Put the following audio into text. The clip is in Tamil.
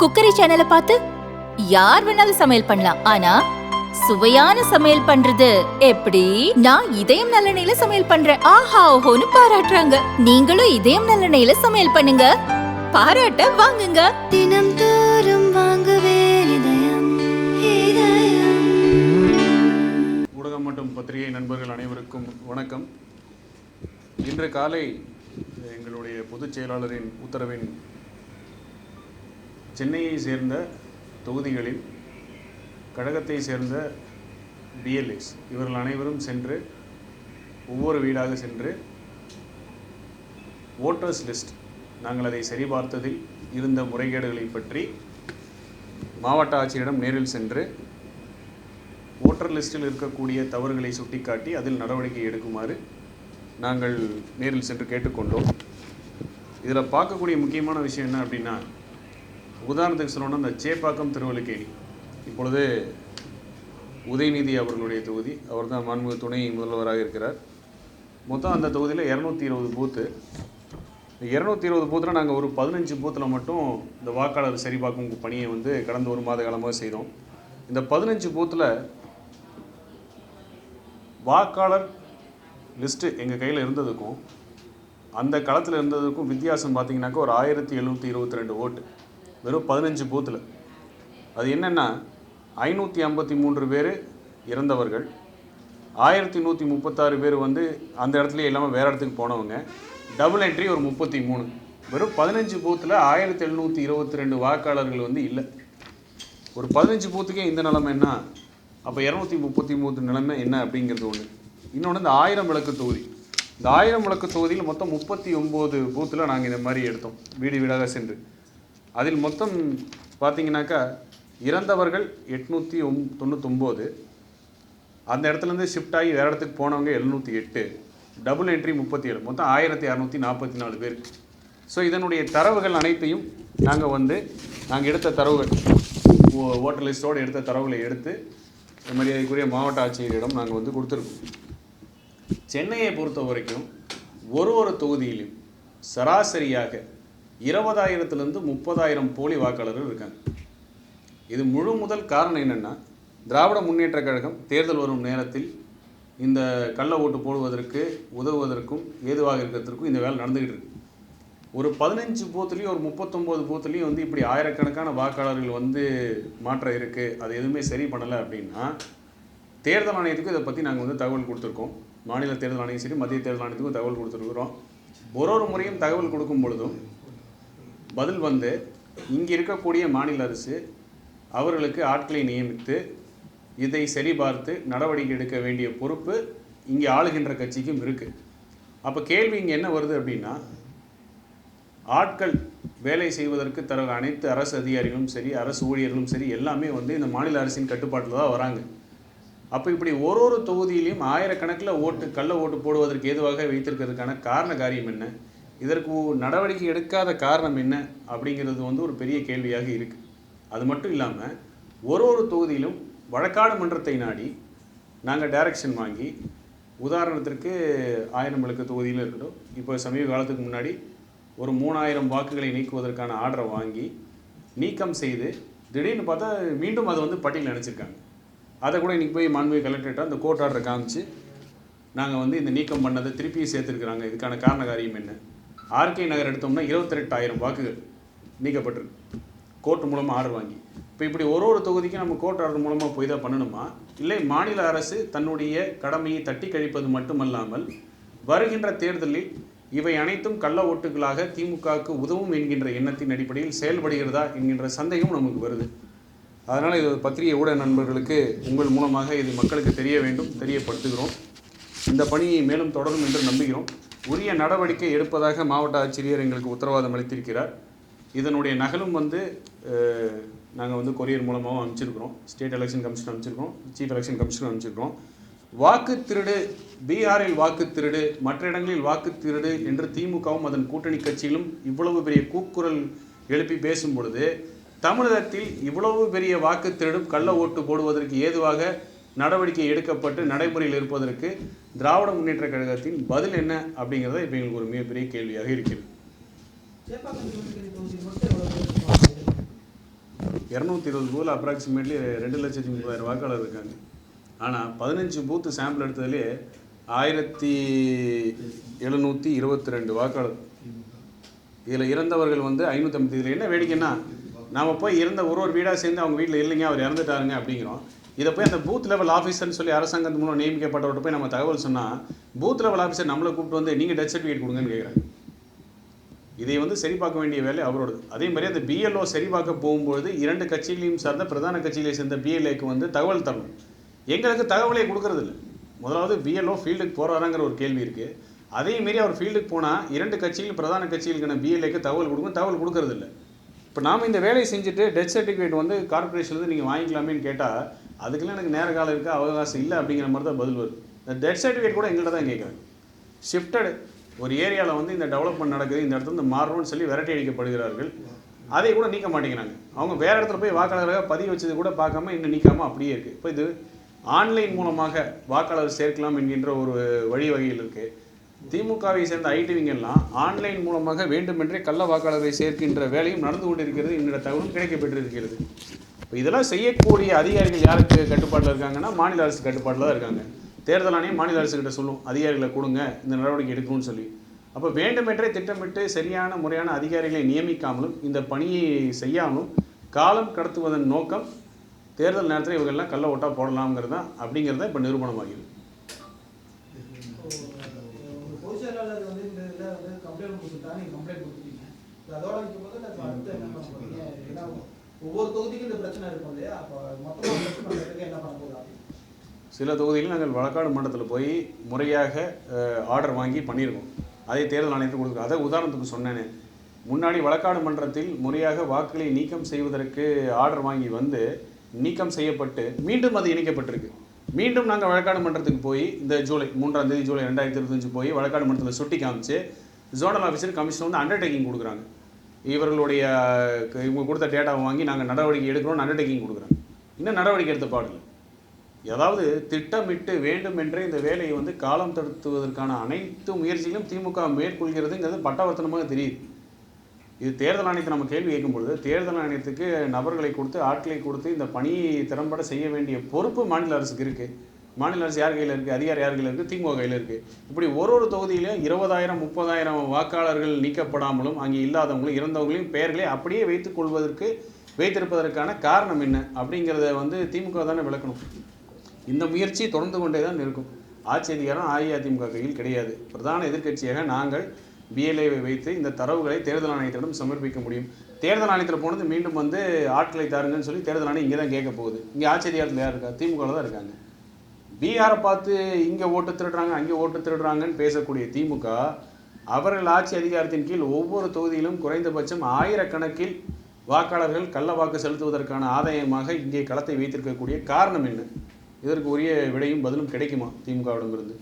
குக்கரி சேனலை பார்த்து யார் வேணாலும் சமையல் பண்ணலாம். ஆனா சுவையான சமையல் பண்றது எப்படி? நான் இதயம் நல்லெண்ணெயில சமையல் பண்றேன். ஆஹா ஓஹோன்னு பாராட்டுறாங்க. நீங்களும் இதயம் நல்லெண்ணெயில சமையல் பண்ணுங்க. பாராட்ட வாங்குங்க. தினம் தோறும் வாங்குவே இதயம் இதயம். ஊடகம் மற்றும் பத்திரிகை நண்பர்கள் அனைவருக்கும் வணக்கம். இன்று காலை எங்களுடைய பொதுச் செயலாளரின் உத்தரவின் சென்னையை சேர்ந்த தொகுதிகளில் கழகத்தை சேர்ந்த பிஎல்எஸ் இவர்கள் அனைவரும் சென்று ஒவ்வொரு வீடாக சென்று ஓட்டர்ஸ் லிஸ்ட் நாங்கள் அதை சரிபார்த்ததில் இருந்த முறைகேடுகளை பற்றி மாவட்ட ஆட்சியரிடம் நேரில் சென்று ஓட்டர் லிஸ்டில் இருக்கக்கூடிய தவறுகளை சுட்டிக்காட்டி அதில் நடவடிக்கை எடுக்குமாறு நாங்கள் நேரில் சென்று கேட்டுக்கொண்டோம். இதில் பார்க்கக்கூடிய முக்கியமான விஷயம் என்ன அப்படின்னா உதாரணத்துக்கு சொல்லணும்னா இந்த சேப்பாக்கம் திருவல்லிக்கேணி இப்பொழுது உதயநிதி அவர்களுடைய தொகுதி. அவர் தான் மாண்பு துணை முதல்வராக இருக்கிறார். மொத்தம் அந்த தொகுதியில் இரநூத்தி இருபது பூத்து இரநூத்தி இருபது பூத்தில் நாங்கள் ஒரு பதினஞ்சு பூத்தில் மட்டும் இந்த வாக்காளர் சரிபார்க்கும் பணியை வந்து கடந்த ஒரு மாத காலமாக செய்தோம். இந்த பதினஞ்சு பூத்தில் வாக்காளர் லிஸ்ட்டு எங்கள் கையில் இருந்ததுக்கும் அந்த களத்தில் இருந்ததுக்கும் வித்தியாசம் பார்த்தீங்கன்னாக்கா ஒரு ஆயிரத்தி எழுநூற்றி இருபத்தி ரெண்டு ஓட்டு. வெறும் பதினஞ்சு பூத்தில். அது என்னென்னா ஐநூற்றி ஐம்பத்தி மூன்று பேர் இறந்தவர்கள். ஆயிரத்தி நூற்றி முப்பத்தாறு பேர் வந்து அந்த இடத்துலயே இல்லாமல் வேறு இடத்துக்கு போனவங்க. டபுள் என்ட்ரி ஒரு முப்பத்தி மூணு. வெறும் பதினஞ்சு பூத்தில் ஆயிரத்தி எழுநூற்றி இருபத்தி ரெண்டு வாக்காளர்கள் வந்து இல்லை. ஒரு பதினஞ்சு பூத்துக்கே இந்த நிலமை என்ன? அப்போ இரநூத்தி முப்பத்தி மூணு நிலைமை என்ன அப்படிங்கிறது ஒன்று இன்னொன்று இந்த ஆயிரம் விளக்கு தொகுதி. இந்த ஆயிரம் விளக்கு தொகுதியில் மொத்தம் முப்பத்தி ஒம்பது பூத்தில் நாங்கள் இந்த மாதிரி எடுத்தோம். வீடு வீடாக சென்று. அதில் மொத்தம் பார்த்தீங்கன்னாக்கா இறந்தவர்கள் எட்நூற்றி ஒம் தொண்ணூத்தொம்போது. அந்த இடத்துலேருந்து ஷிஃப்ட் ஆகி வேறு இடத்துக்கு போனவங்க எழுநூற்றி எட்டு. டபுள் என்ட்ரி முப்பத்தி ஏழு மொத்தம் ஆயிரத்தி அறநூற்றி நாற்பத்தி நாலு பேர். ஸோ இதனுடைய தரவுகள் அனைத்தையும் நாங்கள் வந்து நாங்கள் எடுத்த தரவுகள் ஓ- ஓட்டர் லிஸ்ட்டோடு எடுத்த தரவுகளை எடுத்து மரியாதைக்குரிய மாவட்ட ஆட்சியரிடம் நாங்கள் வந்து கொடுத்துருக்கோம். சென்னையை பொறுத்த வரைக்கும் ஒரு ஒரு தொகுதியிலும் சராசரியாக இருபதாயிரத்துலேருந்து முப்பதாயிரம் போலி வாக்காளர்கள் இருக்காங்க. இது முழு முதல் காரணம் என்னென்னா திராவிட முன்னேற்றக் கழகம் தேர்தல் வரும் நேரத்தில் இந்த கள்ள ஓட்டு போடுவதற்கு உதவுவதற்கும் ஏதுவாக இருக்கிறதுக்கும் இந்த வேலை நடந்துக்கிட்டு இருக்கு. ஒரு பதினஞ்சு பூத்துலேயும் ஒரு முப்பத்தொம்போது பூத்துலேயும் வந்து இப்படி ஆயிரக்கணக்கான வாக்காளர்கள் வந்து மாற்றம் இருக்குது அது எதுவுமே சரி பண்ணலை அப்படின்னா தேர்தல் ஆணையத்துக்கும் இதை பற்றி நாங்கள் வந்து தகவல் கொடுத்துருக்கோம். மாநில தேர்தல் ஆணையம் சரி மத்திய தேர்தல் ஆணையத்துக்கும் தகவல் கொடுத்துருக்குறோம். ஒரு ஒரு முறையும் தகவல் கொடுக்கும் பொழுதும் பதில் வந்து இங்கே இருக்கக்கூடிய மாநில அரசு அவர்களுக்கு ஆட்களை நியமித்து இதை சரிபார்த்து நடவடிக்கை எடுக்க வேண்டிய பொறுப்பு இங்கே ஆளுகின்ற கட்சிக்கும் இருக்குது அப்போ கேள்வி இங்கே என்ன வருது அப்படின்னா ஆட்கள் வேலை செய்வதற்கு தர அனைத்து அரசு அதிகாரிகளும் சரி அரசு ஊழியர்களும் சரி எல்லாமே வந்து இந்த மாநில அரசின் கட்டுப்பாட்டில் தான் வராங்க. அப்போ இப்படி ஒரு ஒரு தொகுதியிலையும் ஆயிரக்கணக்கில் ஓட்டு கள்ள ஓட்டு போடுவதற்கு ஏதுவாக வைத்திருக்கிறதுக்கான காரண காரியம் என்ன? இதற்கு நடவடிக்கை எடுக்காத காரணம் என்ன அப்படிங்கிறது வந்து ஒரு பெரிய கேள்வியாக இருக்குது அது மட்டும் இல்லாமல் ஒரு ஒரு தொகுதியிலும் வழக்காடு மன்றத்தை நாடி நாங்கள் டைரக்ஷன் வாங்கி உதாரணத்திற்கு ஆயிரம் விளக்கு தொகுதியில் இருக்கட்டும் இப்போ சமீப காலத்துக்கு முன்னாடி ஒரு மூணாயிரம் வாக்குகளை நீக்குவதற்கான ஆர்டரை வாங்கி நீக்கம் செய்து திடீர்னு பார்த்தா மீண்டும் அதை வந்து பட்டியல் நினச்சிருக்காங்க அதை கூட இன்றைக்கி போய் மாண்புமிகு கலெக்டர்கிட்ட அந்த கோர்ட் ஆர்டரை காமிச்சு நாங்கள் வந்து இந்த நீக்கம் பண்ணதை திருப்பி சேர்த்துருக்குறாங்க. இதுக்கான காரண காரியம் என்ன? ஆர்கே நகர் எடுத்தோம்னா இருபத்தெட்டாயிரம் வாக்குகள் நீக்கப்பட்டிருக்கு. கோர்ட் மூலமாக ஆர்டர் வாங்கி. இப்போ இப்படி ஒரு ஒரு தொகுதிக்கும் நம்ம கோர்ட் ஆர்டர் மூலமாக போய் தான் பண்ணணுமா? இல்லை மாநில அரசு தன்னுடைய கடமையை தட்டி கழிப்பது மட்டுமல்லாமல் வருகின்ற தேர்தலில் இவை அனைத்தும் கள்ள ஓட்டுகளாக திமுகவுக்கு உதவும் என்கின்ற எண்ணத்தின் அடிப்படையில் செயல்படுகிறதா என்கின்ற சந்தேகம் நமக்கு வருது. அதனால் இது பத்திரிகை ஊடக நண்பர்களுக்கு உங்கள் மூலமாக இது மக்களுக்கு தெரிய வேண்டும் தெரியப்படுத்துகிறோம். இந்த பணியை மேலும் தொடரும் என்று நம்புகிறோம். உரிய நடவடிக்கை எடுப்பதாக மாவட்ட ஆட்சியர் எங்களுக்கு உத்தரவாதம் அளித்திருக்கிறார். இதனுடைய நகலும் வந்து நாங்கள் வந்து கொரியர் மூலமாகவும் அனுப்பிச்சிருக்கிறோம். ஸ்டேட் எலெக்ஷன் கமிஷன் அனுப்பிச்சிருக்கோம் சீஃப் எலெக்ஷன் கமிஷன் அனுப்பிச்சிருக்கிறோம். வாக்கு திருடு பீகாரில் வாக்கு திருடு மற்ற இடங்களில் வாக்கு திருடு என்று திமுகவும் அதன் கூட்டணி கட்சிகளும் இவ்வளவு பெரிய கூக்குரல் எழுப்பி பேசும் பொழுது தமிழகத்தில் இவ்வளவு பெரிய வாக்கு திருடும் கள்ள ஓட்டு போடுவதற்கு ஏதுவாக நடவடிக்கை எடுக்கப்பட்டு நடைமுறையில் இருப்பதற்கு திராவிட முன்னேற்ற கழகத்தின் பதில் என்ன அப்படிங்கிறத இப்போ எங்களுக்கு ஒரு மிகப்பெரிய கேள்வியாக இருக்கிறது. இரநூத்தி இருபது பூத்தில் அப்ராக்சிமேட்லி ரெண்டு லட்சத்தி முப்பதாயிரம் வாக்காளர் இருக்காங்க. ஆனால் பதினஞ்சு பூத்து சாம்பிள் எடுத்ததுலேயே ஆயிரத்தி எழுநூற்றி இருபத்தி ரெண்டு வாக்காளர். இதில் இறந்தவர்கள் வந்து ஐநூற்றம்பது இதில் என்ன வேடிக்கைன்னா நாம் போய் இறந்த ஒரு ஒரு வீடாக சேர்ந்து அவங்க வீட்டில் இல்லைங்க அவர் இறந்துட்டாருங்க அப்படிங்கிறோம். இதை போய் அந்த பூத் லெவல் ஆஃபீஸர்னு சொல்லி அரசாங்கத்து மூலம் நியமிக்கப்பட்டவர்கிட்ட போய் நம்ம தகவல் சொன்னால் பூத் லெவல் ஆஃபீஸர் நம்மளை கூப்பிட்டு வந்து நீங்கள் டெத் சர்டிஃபிகேட் கொடுங்கன்னு கேட்குறாங்க இதை வந்து சரி பார்க்க வேண்டிய வேலை அவரோடது. அதே மாதிரி அந்த பிஎல்ஓ சரி பார்க்க போகும்பொழுது இரண்டு கட்சிகளையும் சார்ந்த பிரதான கட்சிகளை சேர்ந்த பிஎல்ஏக்கு வந்து தகவல் தரணும். எங்களுக்கு தகவலே கொடுக்கறதில்ல. முதலாவது பிஎல்ஓ ஃபீல்டுக்கு போகிறாராங்கிற ஒரு கேள்வி இருக்குது அதே மாரி அவர் ஃபீல்டுக்கு போனால் இரண்டு கட்சிகள் பிரதான கட்சிகளுக்கான பிஎல்ஏக்கு தகவல் கொடுக்கும் தகவல் கொடுக்கறதில்ல. இப்போ நாம் இந்த வேலையை செஞ்சுட்டு டெத் சர்டிஃபிகேட் வந்து கார்பரேஷன்லேருந்து நீங்கள் வாங்கிக்கலாமேன்னு கேட்டால் அதுக்கெல்லாம் எனக்கு நேர காலம் இருக்குது அவகாசம் இல்லை அப்படிங்கிற மாதிரி தான் பதில் வருது. இந்த டெத் சர்டிஃபிகேட் கூட எங்கள்கிட்ட தான் கேட்குறாங்க ஷிஃப்டடு ஒரு ஏரியாவில் வந்து இந்த டெவலப்மெண்ட் நடக்குது இந்த இடத்துல வந்து மாறணும்னு சொல்லி விரட்டி அடிக்கப்படுகிறார்கள். அதை கூட நீக்க மாட்டேங்கிறாங்க. அவங்க வேறு இடத்துல போய் வாக்காளராக பதிவு வச்சது கூட பார்க்காம இன்னும் நீக்காமல் அப்படியே இருக்குது இப்போ இது ஆன்லைன் மூலமாக வாக்காளர் சேர்க்கலாம் என்கின்ற ஒரு வழிவகையில் இருக்குது திமுகவை சேர்ந்த ஐடிவிங்கெல்லாம் ஆன்லைன் மூலமாக வேண்டுமென்றே கள்ள வாக்காளரை சேர்க்கின்ற வேலையும் நடந்து கொண்டிருக்கிறது. என்னோட தகவலும் கிடைக்கப்பட்டிருக்கிறது இப்போ இதெல்லாம் செய்யக்கூடிய அதிகாரிகள் யாருக்கு கட்டுப்பாட்டில் இருக்காங்கன்னா மாநில அரசு கட்டுப்பாட்டில் தான் இருக்காங்க. தேர்தல் ஆணையம் மாநில அரசுக்கிட்ட சொல்லும் அதிகாரிகளை கொடுங்க இந்த நடவடிக்கை எடுக்கணும்னு சொல்லி. அப்போ வேண்டுமென்றே திட்டமிட்டு சரியான முறையான அதிகாரிகளை நியமிக்காமலும் இந்த பணியை செய்யாமலும் காலம் கடத்துவதன் நோக்கம் தேர்தல் நேரத்தில் இவங்கெல்லாம் கள்ள ஓட்டா போடலாம்ங்கிறது தான் அப்படிங்கிறத இப்போ நிரூபணமாகிறது ஒரு வந்து இந்த இதில் வந்து கம்ப்ளைண்ட் கொடுத்துட்டா நீங்கள் கம்ப்ளைண்ட் கொடுத்துட்டீங்க. அதோட வைக்கும் போது இப்ப அடுத்து என்ன பண்ண போறீங்க? ஏன்னா ஒவ்வொரு தொகுதிக்கும் இந்த பிரச்சனை இருக்கும் இல்லையா? அப்போ மொத்தமாக பிரச்சனை என்ன பண்ண போகுது அப்படின்னு. சில தொகுதியில் நாங்கள் வழக்காடு மண்டலத்தில் போய் முறையாக ஆர்டர் வாங்கி பண்ணியிருக்கோம். அதை தேர்தல் ஆணையத்துக்கு கொடுக்குறோம் அதை உதாரணத்துக்கு சொன்னேனே. முன்னாடி வழக்காடு மன்றத்தில் முறையாக வாக்குகளை நீக்கம் செய்வதற்கு ஆர்டர் வாங்கி வந்து நீக்கம் செய்யப்பட்டு மீண்டும் அது இணைக்கப்பட்டிருக்கு. மீண்டும் நாங்கள் வழக்காடு மன்றத்துக்கு போய் இந்த ஜூலை மூன்றாம் தேதி ஜூலை ரெண்டாயிரத்தி இருபத்தஞ்சு போய் வழக்காடு மன்றத்தில் சுட்டி காமிச்சு ஜோனல் ஆஃபீஸர் கமிஷன் வந்து அண்டர்டேக்கிங் கொடுக்குறாங்க. இவர்களுடைய இவங்க கொடுத்த டேட்டாவை வாங்கி நாங்கள் நடவடிக்கை எடுக்கிறோம்னு அண்டர்டேக்கிங் கொடுக்குறாங்க. இன்னும் நடவடிக்கை எடுத்த பாடில்லை ஏதாவது திட்டமிட்டு வேண்டுமென்றே இந்த வேலையை வந்து காலம் தடுத்துவதற்கான அனைத்து முயற்சிகளும் திமுக மேற்கொள்கிறதுங்கிறது பட்டவர்த்தனமாக தெரியுது. இது தேர்தல் ஆணையத்தை நம்ம கேள்வி கேட்கும்பொழுது தேர்தல் ஆணையத்துக்கு நபர்களை கொடுத்து ஆட்களை கொடுத்து இந்த பணியை திறம்பட செய்ய வேண்டிய பொறுப்பு மாநில அரசுக்கு இருக்குது மாநில அரசு யார் கையில் இருக்குது அதிகாரி யார் கையில் இருக்குது திமுக கையில் இருக்குது இப்படி ஒரு ஒரு தொகுதியிலும் இருபதாயிரம் முப்பதாயிரம் வாக்காளர்கள் நீக்கப்படாமலும் அங்கே இல்லாதவங்களும் இறந்தவங்களையும் பெயர்களை அப்படியே வைத்துக் கொள்வதற்கு வைத்திருப்பதற்கான காரணம் என்ன? அப்படிங்கிறத வந்து திமுக தானே விளக்கணும். இந்த முயற்சி தொடர்ந்து கொண்டே தான் இருக்கும். ஆட்சி அதிகாரம் அஇஅதிமுக கையில் கிடையாது. பிரதான எதிர்க்கட்சியாக நாங்கள் பிஎல்ஏவை வைத்து இந்த தரவுகளை தேர்தல் ஆணையத்திடம் சமர்ப்பிக்க முடியும். தேர்தல் ஆணையத்தில் போனது மீண்டும் வந்து ஆட்களை தாருங்கன்னு சொல்லி தேர்தல் ஆணையம் இங்கே தான் கேட்க போகுது. இங்கே ஆட்சி அதிகாரத்தில் யார் இருக்கா? திமுகவில் தான் இருக்காங்க. பீகாரை பார்த்து இங்கே ஓட்டு திருடுறாங்க அங்கே ஓட்டு திருடுறாங்கன்னு பேசக்கூடிய திமுக அவர்கள் ஆட்சி அதிகாரத்தின் கீழ் ஒவ்வொரு தொகுதியிலும் குறைந்தபட்சம் ஆயிரக்கணக்கில் வாக்காளர்கள் கள்ள வாக்கு செலுத்துவதற்கான ஆதாயமாக இங்கே களத்தை வைத்திருக்கக்கூடிய காரணம் என்ன? இதற்கு உரிய விடையும் பதிலும் கிடைக்குமா திமுகவிடமிருந்து